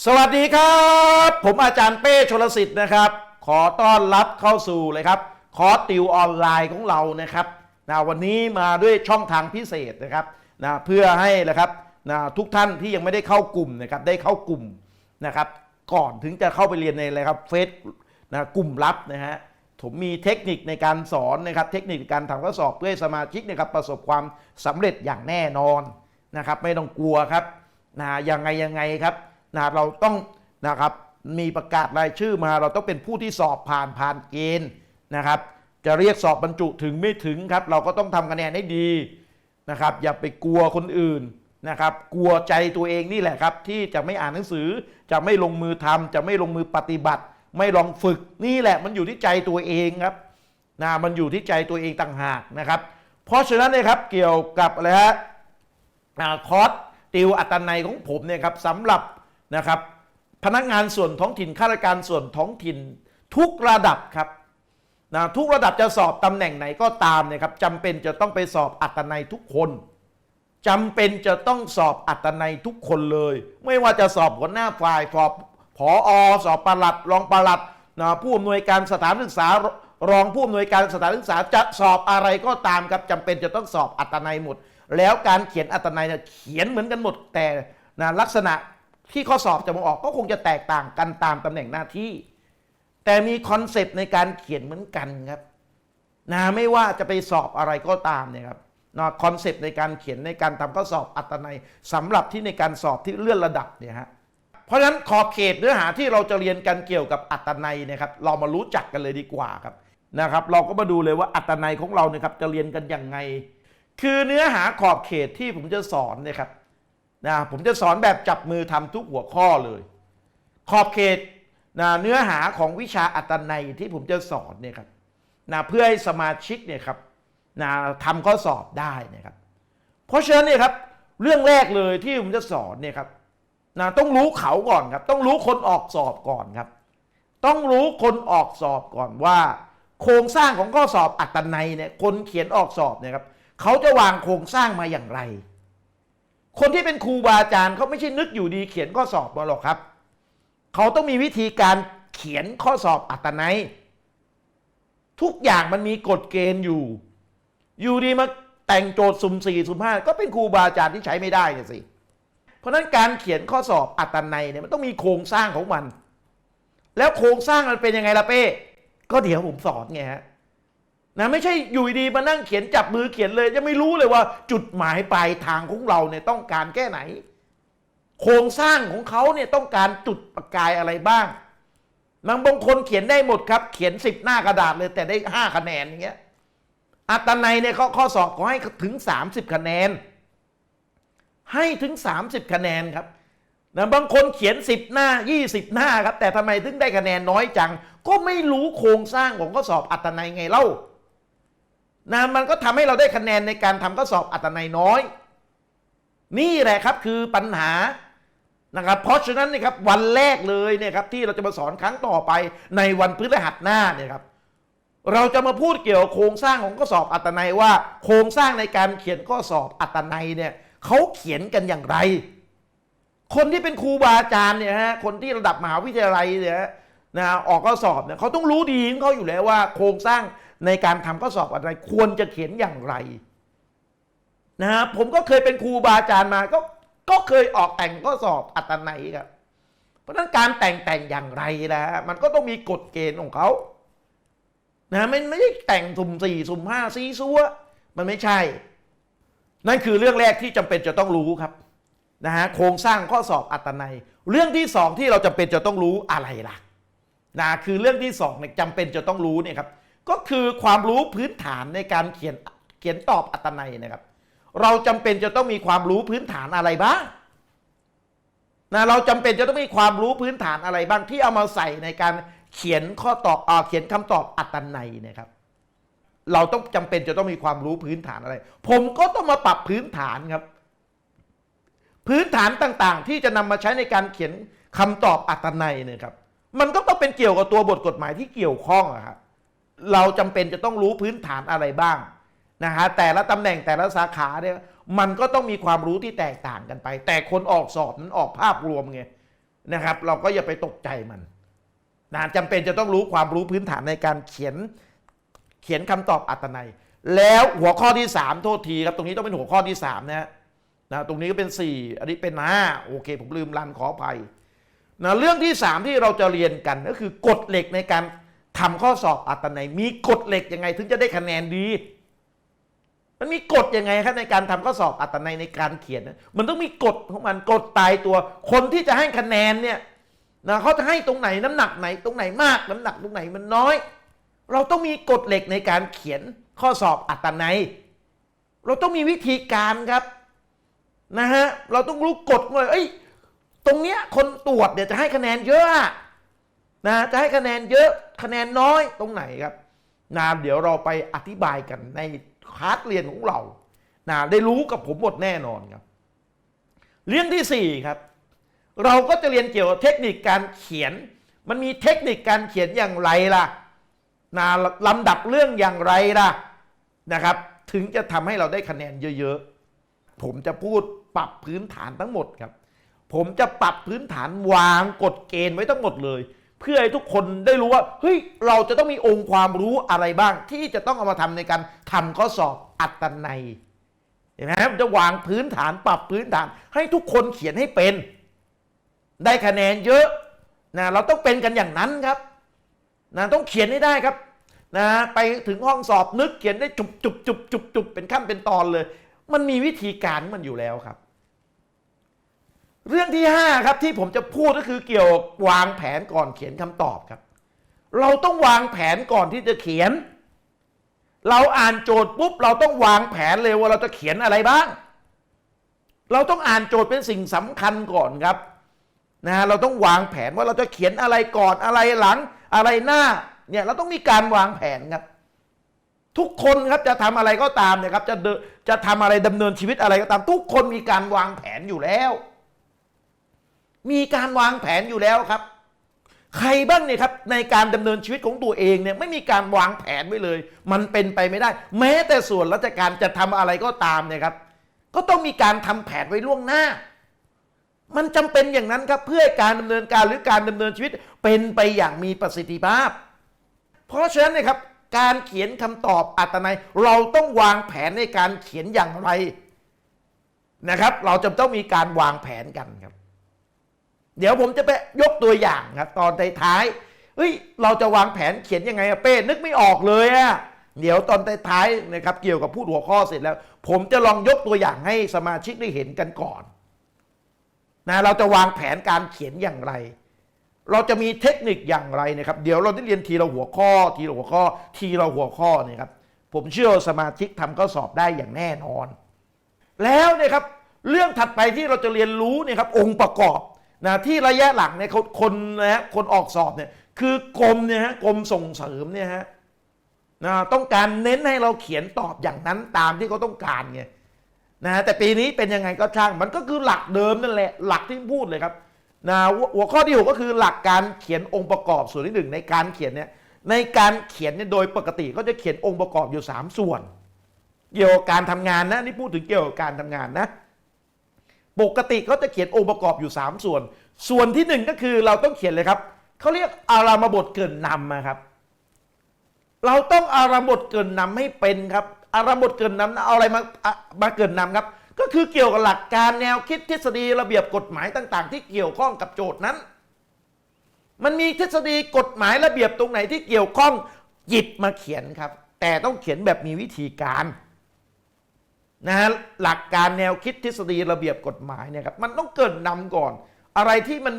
สวัสดีครับ ผมอาจารย์เป้ชลสิทธิ์นะครับ ขอต้อนรับเข้าสู่เลยครับ คอร์สติวออนไลน์ของเรานะครับนะวันนี้มาด้วยช่องทางพิเศษนะครับนะเพื่อให้นะครับนะทุกท่านที่ยังไม่ได้เข้ากลุ่มนะครับได้เข้ากลุ่มนะครับ ก่อนถึงจะเข้าไปเรียนในอะไรครับเฟซนะกลุ่มลับนะฮะผมมีเทคนิคในการสอนนะครับ เทคนิคการทำข้อสอบเพื่อให้สมาชิกนะครับประสบความสำเร็จอย่างแน่นอนนะครับ ไม่ต้องกลัวครับนะยังไงยังไงครับ นะเราต้องนะครับมีประกาศรายชื่อมาเราต้องเป็นผู้ที่สอบผ่านผ่านเกณฑ์นะครับ จะเรียกสอบบรรจุถึงไม่ถึงครับ เราก็ต้องทำคะแนนให้ดีนะครับ อย่าไปกลัวคนอื่นนะครับ กลัวใจตัวเองนี่แหละครับ ที่จะไม่อ่านหนังสือ จะไม่ลงมือทำจะไม่ลงมือปฏิบัติ ไม่ลองฝึกนี่แหละมันอยู่ที่ใจตัวเองครับนะมันอยู่ที่ใจตัวเองต่างหากนะครับ เพราะฉะนั้นนยครับเกี่ยวกับอะไรฮะคอร์สติวอัตนัยของผมเนี่ยครับสำหรับ นะครับ พนักงานส่วนท้องถิ่นข้าราชการส่วนท้องถิ่น ทุกระดับครับนะทุกระดับจะสอบตำแหน่งไหนก็ตามเนี่ยครับจำเป็นจะต้องไปสอบอัตนัยทุกคนจำเป็นจะต้องสอบอัตนัยทุกคนเลย ไม่ว่าจะสอบหัวหน้าฝ่ายสอบผออสอบประหลัด รองประหลัดนะผู้อำนวยการสถานศึกษารองผู้อำนวยการสถานศึกษาจะสอบอะไรก็ตามครับจำเป็นจะต้องสอบอัตนัยหมด แล้วการเขียนอัตนัยเนี่ยเขียนเหมือนกันหมดแต่นะลักษณะ ที่ข้อสอบจะมาออกก็คงจะแตกต่างกันตามตำแหน่งหน้าที่ แต่มีคอนเซปต์ในการเขียนเหมือนกันครับนะไม่ว่าจะไปสอบอะไรก็ตามเนี่ยครับนะคอนเซปต์ในการเขียนในการทำข้อสอบอัตนัยสำหรับที่ในการสอบที่เลื่อนระดับเนี่ยฮะเพราะฉะนั้นขอบเขตเนื้อหาที่เราจะเรียนกันเกี่ยวกับอัตนัยนะครับ เรามารู้จักกันเลยดีกว่าครับนะครับ เราก็มาดูเลยว่าอัตนัยของเราเนี่ยครับจะเรียนกันยังไง คือเนื้อหาขอบเขตที่ผมจะสอนเนี่ยครับ นะผมจะสอนแบบจับมือทำทุกหัวข้อเลย ขอบเขตนะเนื้อหาของวิชาอัตนัยที่ผมจะสอนเนี่ยครับนะเพื่อให้สมาชิกเนี่ยครับนะทำข้อสอบได้นะครับ เพราะฉะนั้นเนี่ยครับเรื่องแรกเลยที่ผมจะสอนเนี่ยครับนะต้องรู้เขาก่อนครับ ต้องรู้คนออกสอบก่อนครับ ต้องรู้คนออกสอบก่อนว่า โครงสร้างของข้อสอบอัตนัยเนี่ยคนเขียนออกสอบเนี่ยครับเขาจะวางโครงสร้างมาอย่างไร คนที่เป็นครูบาอาจารย์เขาไม่ใช่นึกอยู่ดีเขียนข้อสอบมาหรอกครับ เขาต้องมีวิธีการเขียนข้อสอบอัตนัย ทุกอย่างมันมีกฎเกณฑ์อยู่ อยู่ดีมาแต่งโจทย์สุ่มสี่สุ่มห้าก็เป็นครูบาอาจารย์ที่ใช้ไม่ได้เนี่ยสิ เพราะฉะนั้นการเขียนข้อสอบอัตนัยเนี่ยมันต้องมีโครงสร้างของมัน แล้วโครงสร้างมันเป็นยังไงล่ะเป้ ก็เดี๋ยวผมสอนไงฮะ นะไม่ใช่อยู่ดีมานั่งเขียนจับมือเขียนเลยยังไม่รู้เลยว่าจุดหมายปลายทางของเราเนี่ยต้องการแค่ไหน โครงสร้างของเขาเนี่ยต้องการจุดประกายอะไรบ้างบางบางคนเขียนได้หมดครับ เขียนสิบหน้ากระดาษเลยแต่ได้ห้าคะแนนอย่างเงี้ยอัตนัยเนี่ยเขาข้อสอบขอให้ถึง30คะแนน ให้ถึง30คะแนนครับนะบางคนเขียน10หน้า20หน้าครับ แต่ทำไมถึงได้คะแนนน้อยจัง ก็ไม่รู้โครงสร้างของข้อสอบอัตนัยไงเล่า นะมันก็ทำให้เราได้คะแนนในการทำข้อสอบอัตนัยน้อย นี่แหละครับคือปัญหานะครับเพราะฉะนั้นนะครับวันแรกเลยเนี่ยครับที่เราจะมาสอนครั้งต่อไปในวันพฤหัสหน้าเนี่ยครับเราจะมาพูดเกี่ยวกับโครงสร้างของข้อสอบอัตนัยว่า โครงสร้างในการเขียนข้อสอบอัตนัยเนี่ยเขาเขียนกันอย่างไร คนที่เป็นครูบาอาจารย์เนี่ยฮะคนที่ระดับมหาวิทยาลัยเนี่ยนะออกข้อสอบเนี่ยเขาต้องรู้ดีของเขาอยู่แล้วว่า โครงสร้าง ในการทำข้อสอบอะไร ควรจะเขียนอย่างไรนะฮะผมก็เคยเป็นครูบาอาจารย์มาก็ก็เคยออกแต่งข้อสอบอัตนัยครับเพราะนั้นการแต่งแต่งอย่างไรนะฮะมันก็ต้องมีกฎเกณฑ์ของเขานะไมันไม่ใช่แต่งสุ่มสี่สุ่มห้าซีซัวมันไม่ใช่ นั่นคือเรื่องแรกที่จำเป็นจะต้องรู้ครับนะฮะโครงสร้างข้อสอบอัตนัย เรื่องที่สองที่เราจำเป็นจะต้องรู้อะไรล่ะนะคือเรื่องที่สองเนี่ยจำเป็นจะต้องรู้เนี่ยครับ ก็คือความรู้พื้นฐานในการเขียนเขียนตอบอัตนัยนะครับ เราจำเป็นจะต้องมีความรู้พื้นฐานอะไรบ้างนะเราจำเป็นจะต้องมีความรู้พื้นฐานอะไรบ้างที่เอามาใส่ในการเขียนข้อตอบเออเขียนคำตอบอัตนัยนะครับ เราต้องจำเป็นจะต้องมีความรู้พื้นฐานอะไร ผมก็ต้องมาปรับพื้นฐานครับ พื้นฐานต่างๆ ที่จะนำมาใช้ในการเขียนคำตอบอัตนัยเนี่ยครับ มันก็ต้องเป็นเกี่ยวกับตัวบทกฎหมายที่เกี่ยวข้องอะครับ เราจำเป็นจะต้องรู้พื้นฐานอะไรบ้างนะฮะแต่ละตำแหน่งแต่ละสาขาเนี่ยมันก็ต้องมีความรู้ที่แตกต่างกันไป แต่คนออกสอบนั้นออกภาพรวมไงนะครับ เราก็อย่าไปตกใจมันนะจำเป็นจะต้องรู้ความรู้พื้นฐานในการเขียนเขียนคำตอบอัตนัย แล้วหัวข้อที่ 3 โทษทีครับ ตรงนี้ต้องเป็นหัวข้อที่3นะฮะนะตรงนี้ก็เป็น 4 อันนี้เป็น5โอเค ผมลืมรันขออภัยนะเรื่องที่ 3 ที่เราจะเรียนกันก็คือกฎเหล็กในการ ทำข้อสอบอัตนัยมีกฎเหล็กยังไง ถึงจะได้คะแนนดี มันมีกฎยังไงครับในการทำข้อสอบอัตนัยในการเขียน มันต้องมีกฎของมันกฎตายตัว คนที่จะให้คะแนนเนี่ยนะเขาจะให้ตรงไหนน้ำหนักไหน ตรงไหนมากน้ำหนักตรงไหนมันน้อย เราต้องมีกฎเหล็กในการเขียนข้อสอบอัตนัย เราต้องมีวิธีการครับนะฮะเราต้องรู้กฎว่าเอ้ยตรงเนี้ยคนตรวจเนี่ยวจะให้คะแนนเยอะ นะจะให้คะแนนเยอะคะแนนน้อยตรงไหนครับนะเดี๋ยวเราไปอธิบายกันในคลาสเรียนของเรานะได้รู้กับผมหมดแน่นอนครับเรื่องที่สี่ครับเราก็จะเรียนเกี่ยวกับเทคนิคการเขียน มันมีเทคนิคการเขียนอย่างไรล่ะนะลำดับเรื่องอย่างไรล่ะนะครับ ถึงจะทำให้เราได้คะแนนเยอะๆ ผมจะพูดปรับพื้นฐานทั้งหมดครับ ผมจะปรับพื้นฐานวางกฎเกณฑ์ไว้ทั้งหมดเลย เพื่อให้ทุกคนได้รู้ว่าเฮ้ยเราจะต้องมีองค์ความรู้อะไรบ้าง ที่จะต้องเอามาทำในการทำข้อสอบอัตนัยเห็นไหมครับจะวางพื้นฐานปรับพื้นฐาน ให้ทุกคนเขียนให้เป็น ได้คะแนนเยอะนะเราต้องเป็นกันอย่างนั้นครับนะต้องเขียนให้ได้ครับนะไปถึงห้องสอบนึกเขียนได้จุบจุบจุบจุบจุบเป็นขั้นเป็นตอนเลย มันมีวิธีการมันอยู่แล้วครับ เรื่องที่ 5 ครับที่ผมจะพูดก็คือเกี่ยวกับวางแผนก่อนเขียนคำตอบครับ เราต้องวางแผนก่อนที่จะเขียน เราอ่านโจทย์ปุ๊บ เราต้องวางแผนเลยว่าเราจะเขียนอะไรบ้าง เราต้องอ่านโจทย์เป็นสิ่งสำคัญก่อนครับนะเราต้องวางแผนว่าเราจะเขียนอะไรก่อนอะไรหลังอะไรหน้าเนี่ยเราต้องมีการวางแผนครับ ทุกคนครับจะทำอะไรก็ตามเนี่ยครับจะจะทำอะไรดำเนินชีวิตอะไรก็ตาม ทุกคนมีการวางแผนอยู่แล้ว มีการวางแผนอยู่แล้วครับ ใครบ้างเนี่ยครับในการดำเนินชีวิตของตัวเองเนี่ยไม่มีการวางแผนไว้เลย มันเป็นไปไม่ได้ แม้แต่ส่วนราชการจะทำอะไรก็ตามเนี่ยครับ ก็ต้องมีการทำแผนไว้ล่วงหน้า มันจำเป็นอย่างนั้นครับเพื่อการดำเนินการหรือการดำเนินชีวิตเป็นไปอย่างมีประสิทธิภาพ เพราะฉะนั้นเนะครับการเขียนคำตอบอัตนัย เราต้องวางแผนในการเขียนอย่างไรนะครับ เราจะต้องมีการวางแผนกันครับ เดี๋ยวผมจะไปยกตัวอย่างครับตอนท้ายๆเฮ้ยเราจะวางแผนเขียนยังไงอะเป้นึกไม่ออกเลยอะเดี๋ยวตอนท้ายๆนะครับเกี่ยวกับพูดหัวข้อเสร็จแล้ว ผมจะลองยกตัวอย่างให้สมาชิกได้เห็นกันก่อนนะเราจะวางแผนการเขียนอย่างไร เราจะมีเทคนิคอย่างไรนะครับ เดี๋ยวเราได้เรียนทีละหัวข้อ ทีละหัวข้อ ทีละหัวข้อเนี่ยครับผมเชื่อสมาชิกทำข้อสอบได้อย่างแน่นอน แล้วเนี่ยครับเรื่องถัดไปที่เราจะเรียนรู้เนี่ยครับองค์ประกอบ นะที่ระยะหลังเนี่ยคนคนนะฮะคนออกสอบเนี่ยคือกรมเนี่ยฮะกรมส่งเสริมเนี่ยฮะนะต้องการเน้นให้เราเขียนตอบอย่างนั้นตามที่เขาต้องการไงนะแต่ปีนี้เป็นยังไงก็ช่าง มันก็คือหลักเดิมนั่นแหละหลักที่พูดเลยครับนะหัวข้อที่หกก็คือหลักการเขียนองค์ประกอบส่วนที่หนึ่งในการเขียนเนี่ยในการเขียนเนี่ยโดยปกติก็จะเขียนองค์ประกอบอยู่สามส่วน เกี่ยวกับการทำงานนะนี่พูดถึงเกี่ยวกับการทำงานนะ ปกติเขาจะเขียนองค์ประกอบอยู่ 3 ส่วน ส่วนที่ 1 ก็คือเราต้องเขียนเลยครับเขาเรียกอารามบทเกินนำนะครับ เราต้องอารามบทเกินนำให้เป็นครับ อารามบทเกินนำเอาอะไรมามาเกินนำครับ ก็คือเกี่ยวกับหลักการแนวคิดทฤษฎีระเบียบกฎหมายต่าง ๆ ที่เกี่ยวข้องกับโจทย์นั้น มันมีทฤษฎีกฎหมายระเบียบตรงไหนที่เกี่ยวข้องหยิบมาเขียนครับ แต่ต้องเขียนแบบมีวิธีการ นะฮะหลักการแนวคิดทฤษฎีระเบียบกฎหมายเนี่ยครับมันต้องเกรินนำก่อน อะไรที่มัน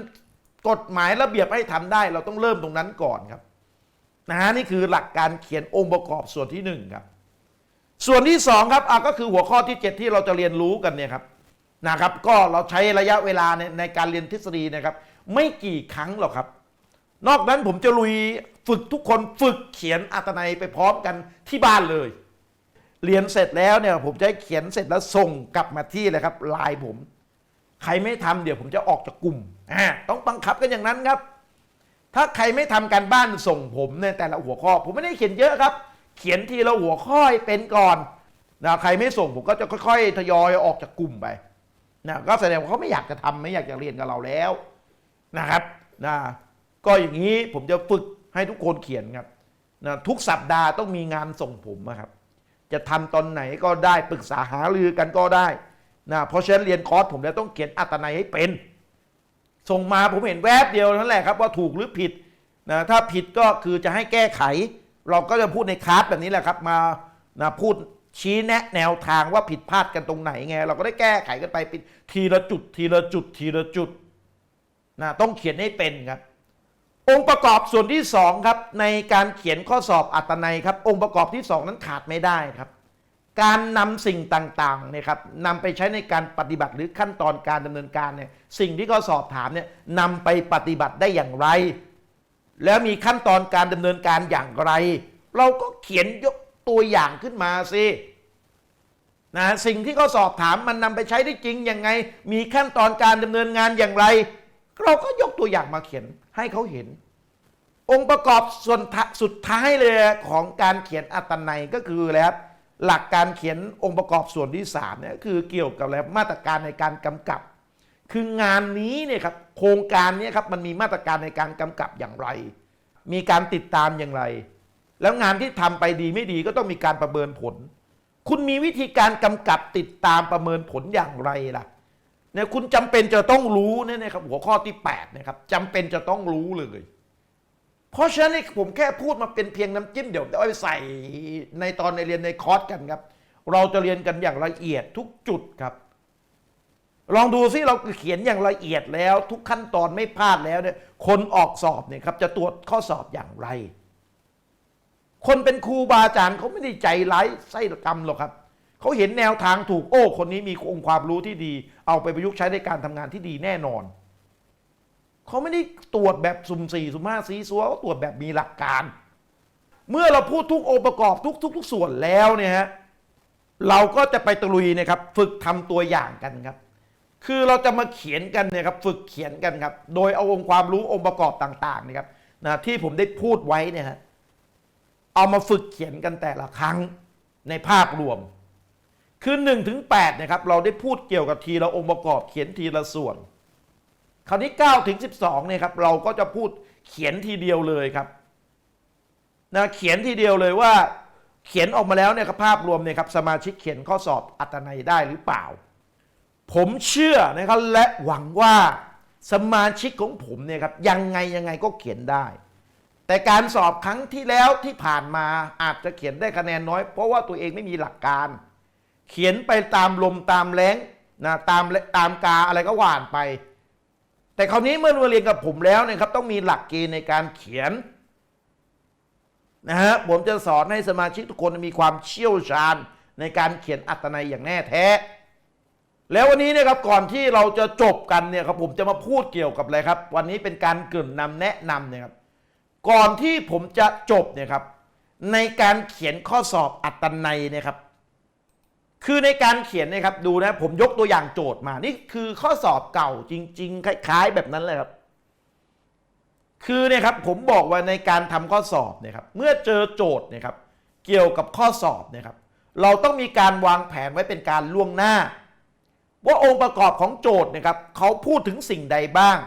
กฎหมายระเบียบให้ทำได้ เราต้องเริ่มตรงนั้นก่อนครับนะฮะนี่คือหลักการเขียนองค์ประกอบส่วนที่หนึ่งครับส่วนที่สองครับอะก็คือหัวข้อที่ 7 ที่เราจะเรียนรู้กันเนี่ยครับนะครับ ก็เราใช้ระยะเวลาในในการเรียนทฤษฎีนะครับ ไม่กี่ครั้งหรอกครับ นอกนั้นผมจะลุยฝึกทุกคนฝึกเขียนอัตนัยไปพร้อมกันที่บ้านเลย เรียนเสร็จแล้วเนี่ยผมจะให้เขียนเสร็จแล้วส่งกลับมาที่เลยครับไลน์ผม ใครไม่ทำเดี๋ยวผมจะออกจากกลุ่มอ่าต้องบังคับกันอย่างนั้นครับ ถ้าใครไม่ทำการบ้านส่งผมในแต่ละหัวข้อ ผมไม่ได้เขียนเยอะครับ เขียนทีละหัวข้อเป็นก่อนนะใครไม่ส่งผมก็จะค่อย ๆ ทยอยออกจากกลุ่มไปนะก็แสดงว่าเขาไม่อยากจะทำไม่อยากจะเรียนกับเราแล้วนะครับนะก็อย่างนี้ผมจะฝึกให้ทุกคนเขียนครับนะทุกสัปดาห์ต้องมีงานส่งผมนะครับ จะทำตอนไหนก็ได้ปรึกษาหารือกันก็ได้นะเพราะฉะนั้นเรียนคอร์สผมจะต้องเขียนอัตนัยให้เป็น ส่งมาผมเห็นแวบเดียวนั่นแหละครับว่าถูกหรือผิดนะถ้าผิดก็คือจะให้แก้ไข เราก็จะพูดในคลาสแบบนี้แหละครับมานะพูดชี้แนะแนวทางว่าผิดพลาดกันตรงไหนไง เราก็ได้แก้ไขกันไปทีละจุดทีละจุดทีละจุดนะต้องเขียนให้เป็นครับ องค์ประกอบส่วนที่สองครับในการเขียนข้อสอบอัตนัยครับ องค์ประกอบที่สองนั้นขาดไม่ได้ครับ การนำสิ่งต่างๆเนี่ยครับนำไปใช้ในการปฏิบัติหรือขั้นตอนการดำเนินการเนี่ยสิ่งที่เขาสอบถามเนี่ยนำไปปฏิบัติได้อย่างไร แล้วมีขั้นตอนการดำเนินการอย่างไร เราก็เขียนยกตัวอย่างขึ้นมาสินะสิ่งที่เขาสอบถามมันนำไปใช้ได้จริงยังไง มีขั้นตอนการดำเนินงานอย่างไร เราก็ยกตัวอย่างมาเขียนให้เขาเห็น องค์ประกอบส่วนสุดท้ายเลยของการเขียนอัตนัยก็คืออะไรครับหลักการเขียนองค์ประกอบส่วนที่สามเนี่ยคือเกี่ยวกับอะไรมาตรการในการกำกับ คืองานนี้เนี่ยครับโครงการนี้ครับมันมีมาตรการในการกำกับอย่างไร มีการติดตามอย่างไร แล้วงานที่ทำไปดีไม่ดีก็ต้องมีการประเมินผล คุณมีวิธีการกำกับติดตามประเมินผลอย่างไรล่ะ เนี่ยคุณจำเป็นจะต้องรู้เนี่ยนะครับหัวข้อที่8นะครับจำเป็นจะต้องรู้เลย เพราะฉะนั้นผมแค่พูดมาเป็นเพียงน้ำจิ้มเดี๋ยวเอาไปใส่ในตอนในเรียนในคอร์สกันครับ เราจะเรียนกันอย่างละเอียดทุกจุดครับ ลองดูซิเราเขียนอย่างละเอียดแล้ว ทุกขั้นตอนไม่พลาดแล้วเนี่ยคนออกสอบเนี่ยครับจะตรวจข้อสอบอย่างไร คนเป็นครูบาอาจารย์เขาไม่ได้ใจร้ายไส้กรรมหรอกครับ เขาเห็นแนวทางถูกโอ้ คนนี้มีองค์ความรู้ที่ดี เอาไปประยุกต์ใช้ในการทำงานที่ดีแน่นอน เขาไม่ได้ตรวจแบบสุ่มสี่สุ่มห้าซีซัวเขาตรวจแบบมีหลักการ เมื่อเราพูดทุกองค์ประกอบทุกทุกทุกส่วนแล้วเนี่ยฮะเราก็จะไปตะลุยนะครับ ฝึกทำตัวอย่างกันครับ คือเราจะมาเขียนกันเนี่ยครับ ฝึกเขียนกันครับ โดยเอาองค์ความรู้องค์ประกอบต่างๆนะครับนะที่ผมได้พูดไว้เนี่ยฮะเอามาฝึกเขียนกันแต่ละครั้งในภาพรวม คือ1ถึง8นะครับเราได้พูดเกี่ยวกับทีละองค์ประกอบเขียนทีละส่วน คราวนี้9ถึง12เนี่ยครับเราก็จะพูดเขียนทีเดียวเลยครับนะเขียนทีเดียวเลยว่า เขียนออกมาแล้วเนี่ยครับภาพรวมเนี่ยครับสมาชิกเขียนข้อสอบอัตนัยได้หรือเปล่า ผมเชื่อนะครับและหวังว่าสมาชิกของผมเนี่ยครับยังไงยังไงก็เขียนได้ แต่การสอบครั้งที่แล้วที่ผ่านมาอาจจะเขียนได้คะแนนน้อย เพราะว่าตัวเองไม่มีหลักการ เขียนไปตามลมตามแรงนะตามตามกาอะไรก็หวานไป แต่คราวนี้เมื่อมาเรียนกับผมแล้วเนี่ยครับต้องมีหลักเกณฑ์ในการเขียนนะฮะผมจะสอนให้สมาชิกทุกคนมีความเชี่ยวชาญในการเขียนอัตนัยอย่างแน่แท้ แล้ววันนี้เนี่ยครับก่อนที่เราจะจบกันเนี่ยครับผมจะมาพูดเกี่ยวกับอะไรครับ วันนี้เป็นการเกริ่นนำแนะนำเนี่ยครับก่อนที่ผมจะจบเนี่ยครับในการเขียนข้อสอบอัตนัยเนี่ยครับ คือในการเขียนนะครับดูนะผมยกตัวอย่างโจทย์มา นี่คือข้อสอบเก่าจริง ๆ คล้ายๆ แบบนั้นเลยครับ คือเนี่ยครับผมบอกว่าในการทำข้อสอบเนี่ยครับเมื่อเจอโจทย์เนี่ยครับเกี่ยวกับข้อสอบเนี่ยครับเราต้องมีการวางแผนไว้เป็นการล่วงหน้า ว่าองค์ประกอบของโจทย์นะครับเขาพูดถึงสิ่งใดบ้าง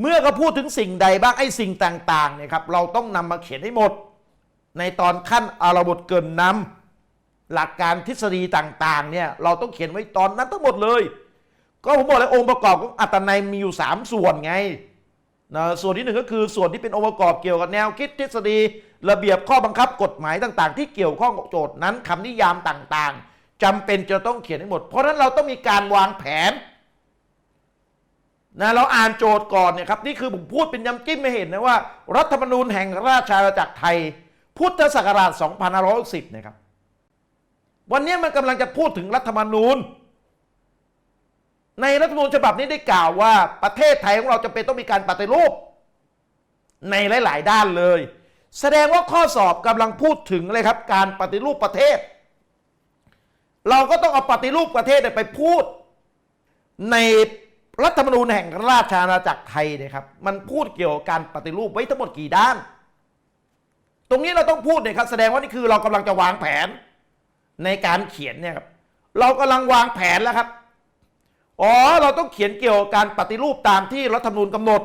เมื่อเขาพูดถึงสิ่งใดบ้างไอ้สิ่งต่างๆเนี่ยครับเราต้องนำมาเขียนให้หมด ในตอนขั้นอารบทเกินนำ หลักการทฤษฎีต่างๆเนี่ยเราต้องเขียนไว้ตอนนั้นทั้งหมดเลย ก็ผมบอกเลยองค์ประกอบของอัตนัยมีอยู่ 3 ส่วนไงนะส่วนที่หนึ่งก็คือส่วนที่เป็นองค์ประกอบเกี่ยวกับแนวคิดทฤษฎี ระเบียบข้อบังคับกฎหมายต่างๆ ที่เกี่ยวข้องกับโจทย์นั้นคำนิยามต่างๆจำเป็นจะต้องเขียนให้หมด เพราะฉะนั้นเราต้องมีการวางแผนนะเราอ่านโจทย์ก่อนเนี่ยครับนี่คือผมพูดเป็นย้ำจิ้มไม่เห็นนะว่า รัฐธรรมนูญแห่งราชอาณาจักรไทย พุทธศักราช 2560นะครับ วันนี้มันกำลังจะพูดถึงรัฐธรรมนูญ ในรัฐธรรมนูญฉบับนี้ได้กล่าวว่าประเทศไทยของเราจะเป็นต้องมีการปฏิรูป ในหลาย ๆ ด้านเลย แสดงว่าข้อสอบกำลังพูดถึงเลยครับ การปฏิรูปประเทศ เราก็ต้องเอาปฏิรูปประเทศไปพูด ในรัฐธรรมนูญแห่งราชอาณาจักรไทยนี่ยครับ มันพูดเกี่ยวกับการปฏิรูปไว้ทั้งหมดกี่ด้าน ตรงนี้เราต้องพูดเนี่ยครับแสดงว่านี่คือเรากำลังจะวางแผน ในการเขียนเนี่ยครับเรากำลังวางแผนแล้วครับ อ๋อ เราต้องเขียนเกี่ยวกับการปฏิรูปตามที่รัฐธรรมนูญกำหนด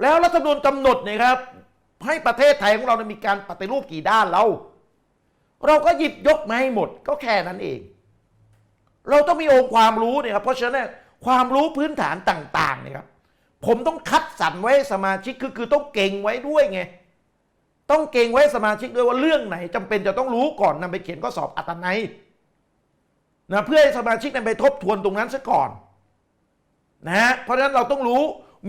แล้วรัฐธรรมนูญกำหนดเนี่ยครับ ให้ประเทศไทยของเราเนี่ยมีการปฏิรูปกี่ด้านเรา เราก็หยิบยกมาให้หมดก็แค่นั้นเอง เราต้องมีองค์ความรู้เนี่ยครับเพราะฉะนั้นความรู้พื้นฐานต่างๆเนี่ยครับผมต้องคัดสรรไว้สมาชิกคือคือต้องเก่งไว้ด้วยไง ต้องเก่งไว้สมาชิกด้วยว่าเรื่องไหนจำเป็นจะต้องรู้ก่อนนำไปเขียนข้อสอบอัตนัยนะเพื่อให้สมาชิกนำไปทบทวนตรงนั้นซะก่อนนะฮะเพราะฉะนั้นเราต้องรู้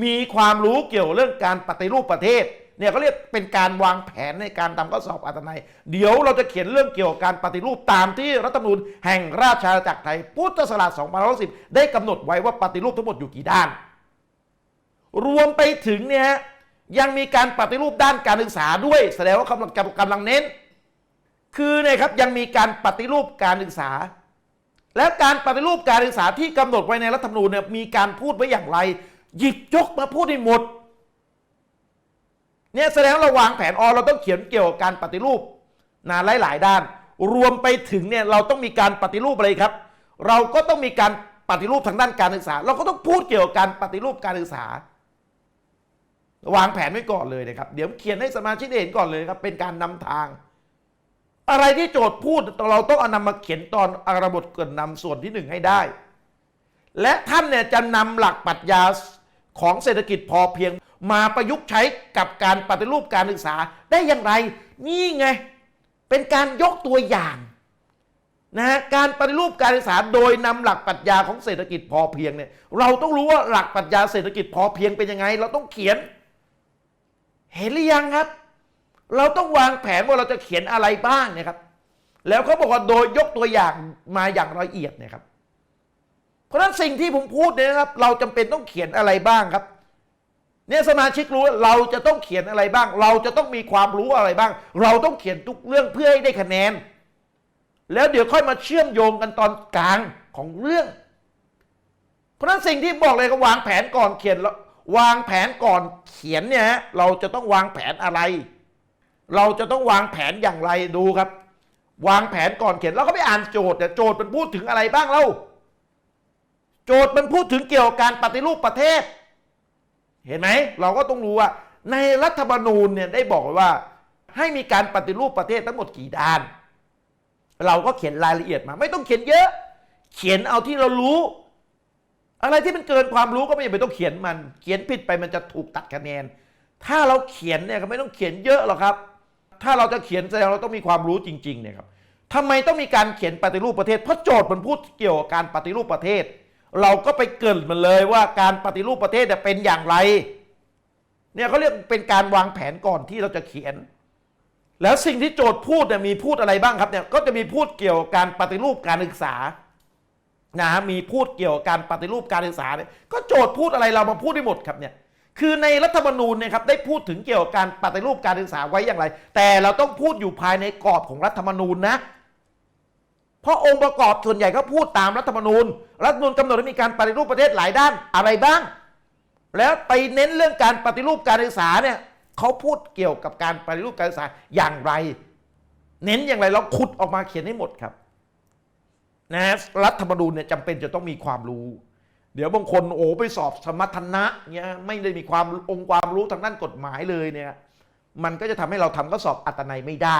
มีความรู้เกี่ยวเรื่องการปฏิรูปประเทศเนี่ยเขาเรียกเป็นการวางแผนในการทำข้อสอบอัตนัย เดี๋ยวเราจะเขียนเรื่องเกี่ยวกับการปฏิรูปตามที่รัฐธรรมนูญแห่งราชอาณาจักรไทยพุทธศักราช2510ได้กำหนดไว้ว่าปฏิรูปทั้งหมดอยู่กี่ด้าน รวมไปถึงเนี่ย ยังมีการปฏิรูปด้านการศึกษาด้วย แสดงว่ากำลังกำลังเน้น คือเนี่ยครับยังมีการปฏิรูปการศึกษา แล้วการปฏิรูปการศึกษาที่กำหนดไว้ในรัฐธรรมนูญเนี่ยมีการพูดไว้อย่างไร หยิบยกมาพูดให้หมดเนี่ยแสดงว่าเราวางแผนออเราต้องเขียนเกี่ยวกับการปฏิรูปนะหลาย ๆ ด้าน รวมไปถึงเนี่ยเราต้องมีการปฏิรูปอะไรครับ เราก็ต้องมีการปฏิรูปทางด้านการศึกษา เราก็ต้องพูดเกี่ยวกับการปฏิรูปการศึกษา วางแผนไว้ก่อนเลยนะครับ เดี๋ยวเขียนให้สมาชิกได้เห็นก่อนเลยครับ เป็นการนำทาง อะไรที่โจทย์พูดเราต้องเอานำมาเขียนตอนอาระบทเกินนำส่วนที่หนึ่งให้ได้ และท่านเนี่ยจะนำหลักปรัชญาของเศรษฐกิจพอเพียงมาประยุกต์ใช้กับการปฏิรูปการศึกษาได้อย่างไร นี่ไง เป็นการยกตัวอย่างนะฮะการปฏิรูปการศึกษาโดยนำหลักปรัชญาของเศรษฐกิจพอเพียงเนี่ยเราต้องรู้ว่าหลักปรัชญาเศรษฐกิจพอเพียงเป็นยังไง เราต้องเขียน เห็นหรือยังครับ เราต้องวางแผนว่าเราจะเขียนอะไรบ้างเนี่ยครับ แล้วเขาบอกว่าโดยยกตัวอย่างมาอย่างละเอียดเนี่ยครับ เพราะฉะนั้นสิ่งที่ผมพูดเนี่ยนะครับ เราจำเป็นต้องเขียนอะไรบ้างครับเนี่ยสมาชิกรู้ว่าเราจะต้องเขียนอะไรบ้าง เราจะต้องมีความรู้อะไรบ้าง เราต้องเขียนทุกเรื่องเพื่อให้ได้คะแนน แล้วเดี๋ยวค่อยมาเชื่อมโยงกันตอนกลางของเรื่อง เพราะนั้นสิ่งที่บอกเลยก็วางแผนก่อนเขียนแล้ว วางแผนก่อนเขียนเนี่ยเราจะต้องวางแผนอะไร เราจะต้องวางแผนอย่างไรดูครับ วางแผนก่อนเขียนแล้วก็ไปอ่านโจทย์เนี่ยโจทย์มันพูดถึงอะไรบ้างเล่าโจทย์มันพูดถึงเกี่ยวกับการปฏิรูปประเทศ เห็นไหมเราก็ต้องรู้ว่า ในรัฐธรรมนูญเนี่ยได้บอกไว้ว่า ให้มีการปฏิรูปประเทศทั้งหมดกี่ด้าน เราก็เขียนรายละเอียดมา ไม่ต้องเขียนเยอะ เขียนเอาที่เรารู้ อะไรที่มันเกินความรู้ก็ไม่จำเป็นต้องเขียนมัน เขียนผิดไปมันจะถูกตัดคะแนน ถ้าเราเขียนเนี่ยก็ไม่ต้องเขียนเยอะหรอกครับ ถ้าเราจะเขียนแสดงเราต้องมีความรู้จริงๆเนี่ยครับทำไมต้องมีการเขียนปฏิรูปประเทศ เพราะโจทย์มันพูดเกี่ยวกับการปฏิรูปประเทศ เราก็ไปเกินมันเลยว่าการปฏิรูปประเทศเป็นอย่างไร เนี่ยเขาเรียกเป็นการวางแผนก่อนที่เราจะเขียน แล้วสิ่งที่โจทย์พูดเนี่ยมีพูดอะไรบ้างครับเนี่ย ก็จะมีพูดเกี่ยวกับการปฏิรูปการศึกษา นะฮะมีพูดเกี่ยวกับการปฏิรูปการศึกษาเนี่ยก็โจทย์พูดอะไรเรามาพูดได้หมดครับเนี่ยคือในรัฐธรรมนูญเนี่ยครับได้พูดถึงเกี่ยวกับการปฏิรูปการศึกษาไว้อย่างไร แต่เราต้องพูดอยู่ภายในกรอบของรัฐธรรมนูญนะเพราะองค์ประกอบส่วนใหญ่ก็พูดตามรัฐธรรมนูญ รัฐธรรมนูญกำหนดให้มีการปฏิรูปประเทศหลายด้านอะไรบ้าง แล้วไปเน้นเรื่องการปฏิรูปการศึกษาเนี่ยเขาพูดเกี่ยวกับการปฏิรูปการศึกษาอย่างไร เน้นอย่างไรเราขุดออกมาเขียนให้หมดครับ นะรัฐธรรมนูญเนี่ยจำเป็นจะต้องมีความรู้ เดี๋ยวบางคนโอ้ไปสอบสมรรถนะเนี่ยไม่ได้มีความองค์ความรู้ทางด้านกฎหมายเลยเนี่ย มันก็จะทำให้เราทำข้อสอบอัตนัยไม่ได้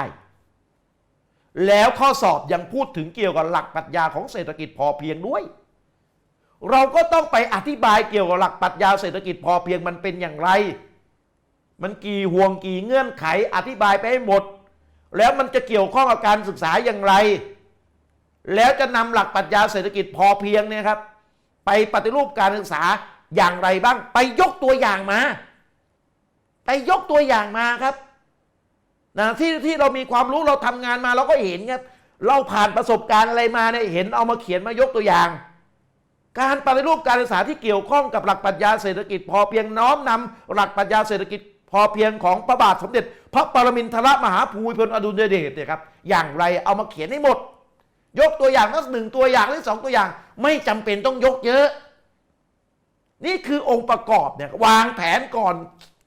แล้วข้อสอบยังพูดถึงเกี่ยวกับหลักปรัชญาของเศรษฐกิจพอเพียงด้วย เราก็ต้องไปอธิบายเกี่ยวกับหลักปรัชญาเศรษฐกิจพอเพียงมันเป็นอย่างไร มันกี่ห่วงกี่เงื่อนไขอธิบายไปให้หมด แล้วมันจะเกี่ยวข้องกับการศึกษาอย่างไร แล้วจะนำหลักปรัชญาเศรษฐกิจพอเพียงเนี่ยครับ ไปปฏิรูปการศึกษาอย่างไรบ้าง ไปยกตัวอย่างมา ไปยกตัวอย่างมาครับนะที่ที่เรามีความรู้เราทำงานมาเราก็เห็นครับ เราผ่านประสบการณ์อะไรมาเนี่ยเห็นเอามาเขียนมายกตัวอย่าง การปฏิรูปการศึกษาที่เกี่ยวข้องกับหลักปรัชญาเศรษฐกิจ พอเพียงน้อมนำหลักปรัชญาเศรษฐกิจ พอเพียงของพระบาทสมเด็จ พระปรมินทรมหาภูมิพลอดุลยเดชเนี่ยครับอย่างไรเอามาเขียนให้หมด ยกตัวอย่างสักหนึ่งตัวอย่างหรือสองตัวอย่าง ไม่จำเป็นต้องยกเยอะ นี่คือองค์ประกอบเนี่ยวางแผนก่อน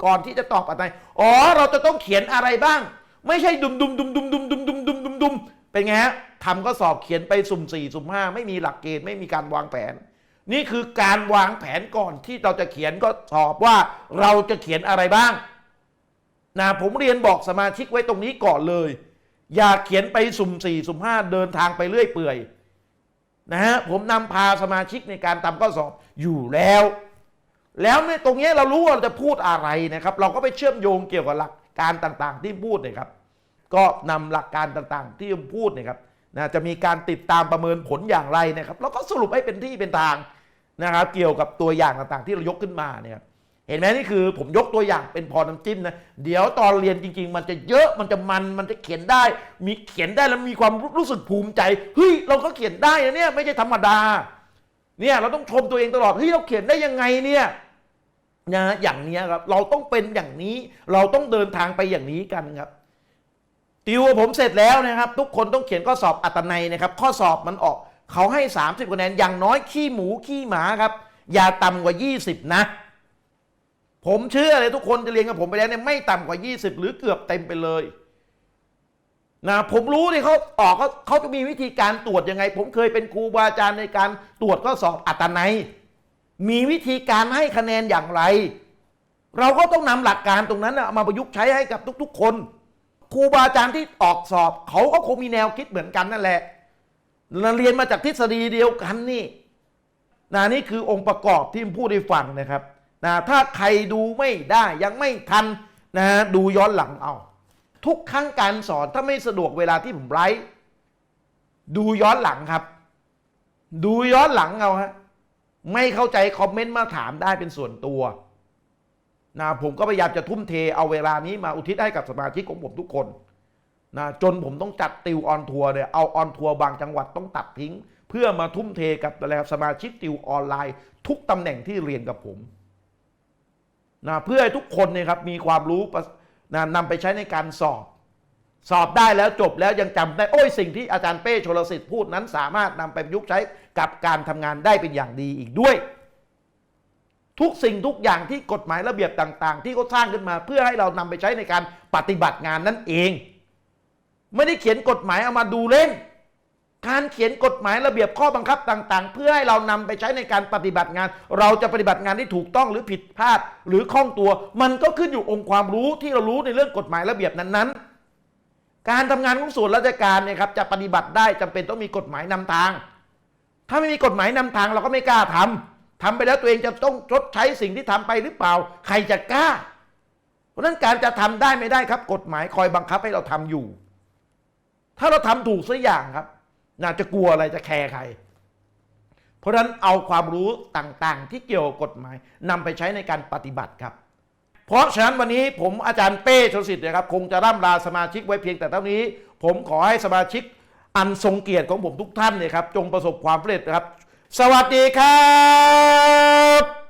ก่อนที่จะตอบอะไรอ๋อ เราจะต้องเขียนอะไรบ้าง ไม่ใช่ดุมดุมดุมดุมดุมดุมดุมดุมดุมดุมเป็นไงฮะทำก็สอบเขียนไปสุ่มสี่สุ่มห้าไม่มีหลักเกณฑ์ไม่มีการวางแผน นี่คือการวางแผนก่อนที่เราจะเขียนก็สอบว่าเราจะเขียนอะไรบ้างนะผมเรียนบอกสมาชิกไว้ตรงนี้ก่อนเลย อย่าเขียนไปสุ่มสี่สุ่มห้าเดินทางไปเรื่อยเปื่อยนะฮะผมนำพาสมาชิกในการทำข้อสอบอยู่แล้ว แล้วในตรงนี้เรารู้ว่าเราจะพูดอะไรนะครับ เราก็ไปเชื่อมโยงเกี่ยวกับหลักการต่างๆ ที่พูดนะครับ ก็นำหลักการต่างๆ ที่พูดนะครับนะจะมีการติดตามประเมินผลอย่างไรนะครับ แล้วก็สรุปให้เป็นที่เป็นทางนะครับ เกี่ยวกับตัวอย่างต่างๆ ที่เรายกขึ้นมาเนี่ยครับ เห็นไหมนี่คือผมยกตัวอย่างเป็นพอน้ำจิ้มนะ เดี๋ยวตอนเรียนจริง ๆ มันจะเยอะมันจะมันมันจะเขียนได้ มีเขียนได้แล้วมีความรู้สึกภูมิใจเฮ้ยเราก็เขียนได้นะเนี่ยไม่ใช่ธรรมดาเนี่ยเราต้องชมตัวเองตลอดเฮ้ยเราเขียนได้ยังไงเนี่ยนะอย่างเนี้ยครับเราต้องเป็นอย่างนี้ เราต้องเดินทางไปอย่างนี้กันครับติวผมเสร็จแล้วนะครับ ทุกคนต้องเขียนข้อสอบอัตนัยนะครับ ข้อสอบมันออกเขาให้ 30คะแนนอย่างน้อยขี้หมูขี้หมาครับ อย่าต่ำกว่า 20 นะ ผมเชื่อเลยทุกคนจะเรียนกับผมไปแล้วเนี่ยไม่ต่ำกว่า 20 หรือเกือบเต็มไปเลยนะผมรู้ที่เขาออกเขาเขาจะมีวิธีการตรวจยังไง ผมเคยเป็นครูบาอาจารย์ในการตรวจข้อสอบอัตนัย มีวิธีการให้คะแนนอย่างไร เราก็ต้องนำหลักการตรงนั้นนะมาประยุกต์ใช้ให้กับทุก ๆ คน ครูบาอาจารย์ที่ออกสอบเขาก็คงมีแนวคิดเหมือนกันนั่นแหละเราเรียนมาจากทฤษฎีเดียวกันนี่นะนี่คือองค์ประกอบที่ผมพูดให้ฟังนะครับ นะถ้าใครดูไม่ได้ยังไม่ทันนะดูย้อนหลังเอา ทุกครั้งการสอนถ้าไม่สะดวกเวลาที่ผมไลฟ์ดูย้อนหลังครับ ดูย้อนหลังเอาฮะไม่เข้าใจคอมเมนต์มาถามได้เป็นส่วนตัวนะผมก็พยายามจะทุ่มเทเอาเวลานี้มาอุทิศให้กับสมาชิกของผมทุกคนนะจนผมต้องจัดติวออนทัวร์เนี่ยเอาออนทัวร์บางจังหวัดต้องตัดทิ้ง เพื่อมาทุ่มเทกับแล้วสมาชิกติวออนไลน์ ทุกตำแหน่งที่เรียนกับผม นะเพื่อให้ทุกคนเนี่ยครับมีความรู้นะนำไปใช้ในการสอบ สอบได้แล้วจบแล้วยังจำได้โอ้ยสิ่งที่อาจารย์เป้ชลสิทธิ์พูดนั้นสามารถนำไปประยุกต์ใช้กับการทำงานได้เป็นอย่างดีอีกด้วย ทุกสิ่งทุกอย่างที่กฎหมายระเบียบต่าง ๆ ที่เขาสร้างขึ้นมา เพื่อให้เรานำไปใช้ในการปฏิบัติงานนั่นเอง ไม่ได้เขียนกฎหมายเอามาดูเล่น การเขียนกฎหมายระเบียบข้อบังคับต่าง ๆ เพื่อให้เรานำไปใช้ในการปฏิบัติงาน เราจะปฏิบัติงานที่ถูกต้องหรือผิดพลาดหรือคล่องตัว มันก็ขึ้นอยู่องค์ความรู้ที่เรารู้ในเรื่องกฎหมายระเบียบนั้นๆ การทำงานของส่วนราชการเนี่ยครับจะปฏิบัติได้จำเป็นต้องมีกฎหมายนำทาง ถ้าไม่มีกฎหมายนำทางเราก็ไม่กล้าทำทำไปแล้วตัวเองจะต้องชดใช้สิ่งที่ทำไปหรือเปล่า ใครจะกล้า เพราะฉะนั้นการจะทำได้ไม่ได้ครับ กฎหมายคอยบังคับให้เราทำอยู่ ถ้าเราทำถูกสักอย่างครับ น่าจะกลัวอะไรจะแคร์ใคร เพราะฉะนั้นเอาความรู้ต่างๆ ที่เกี่ยวกับกฎหมายนำไปใช้ในการปฏิบัติครับ เพราะฉะนั้นวันนี้ผมอาจารย์เป้ชลสิทธิ์นะครับ คงจะร่ำลาสมาชิกไว้เพียงแต่เท่านี้ ผมขอให้สมาชิกอันทรงเกียรติของผมทุกท่านเนี่ยครับ จงประสบความสำเร็จนะครับ สวัสดีครับ